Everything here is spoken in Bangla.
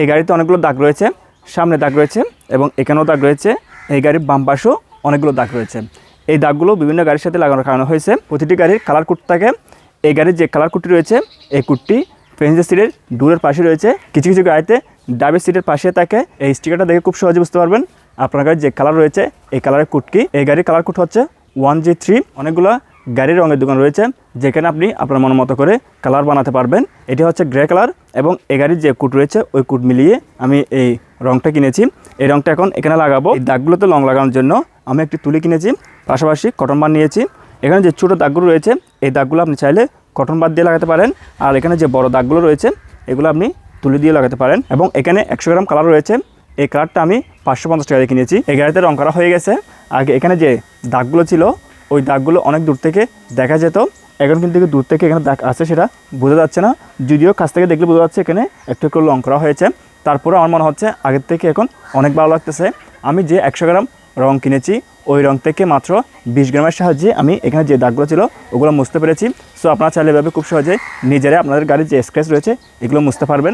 এই গাড়িতে অনেকগুলো দাগ রয়েছে, সামনে দাগ রয়েছে এবং এখানেও দাগ রয়েছে। এই গাড়ির বাম পাশেও অনেকগুলো দাগ রয়েছে। এই দাগগুলো বিভিন্ন গাড়ির সাথে লাগানোর কারণে হয়েছে। প্রতিটি গাড়ির কালার কোড থাকে। এই গাড়ির যে কালার কোডটি রয়েছে, এই কোডটি প্যাসেঞ্জার সিটের দূরের পাশে রয়েছে। কিছু কিছু গাড়িতে ডাবের সিটের পাশে থাকে। এই স্টিকারটা দেখে খুব সহজে বুঝতে পারবেন। আপনার গাড়ির যে কালার রয়েছে, এই কালারের কোড কি? এই গাড়ির কালার কোড হচ্ছে ওয়ান জি থ্রি অনেকগুলো গাড়ির রঙের দোকান রয়েছে, যেখানে আপনি আপনার মন মতো করে কালার বানাতে পারবেন। এটি হচ্ছে গ্রে কালার এবং এই গাড়ির যে কুট রয়েছে, ওই কুট মিলিয়ে আমি এই রংটা কিনেছি। এই রংটা এখন এখানে লাগাবো। এই দাগগুলোতে রং লাগানোর জন্য আমি একটি তুলি কিনেছি, পাশাপাশি কটন বার নিয়েছি। এখানে যে ছোটো দাগগুলো রয়েছে, এই দাগগুলো আপনি চাইলে কটন বার দিয়ে লাগাতে পারেন। আর এখানে যে বড় দাগগুলো রয়েছে, এগুলো আপনি তুলি দিয়ে লাগাতে পারেন। এবং এখানে একশো গ্রাম কালার রয়েছে। এই কালারটা আমি পাঁচশো পঞ্চাশ টাকা দিয়ে কিনেছি। এই গাড়িতে রং করা হয়ে গেছে। আগে এখানে যে দাগগুলো ছিল, ওই দাগগুলো অনেক দূর থেকে দেখা যেত। এখন কিন্তু দূর থেকে এখানে দাগ আছে সেটা, বোঝা যাচ্ছে না। যদিও কাছ থেকে দেখলে বোঝা যাচ্ছে এখানে একটু একটু লং করা হয়েছে। তারপরে আমার মনে হচ্ছে আগের থেকে এখন অনেক ভালো লাগতেছে। আমি যে একশো গ্রাম রং কিনেছি, ওই রং থেকে মাত্র বিশ গ্রামের সাহায্যে আমি এখানে যে দাগগুলো ছিল, ওগুলো মুছতে পেরেছি। সো আপনারা চাইলে এভাবে খুব সহজে নিজেরা আপনাদের গাড়ির যে স্ক্র্যাচ রয়েছে, এগুলো মুছতে পারবেন।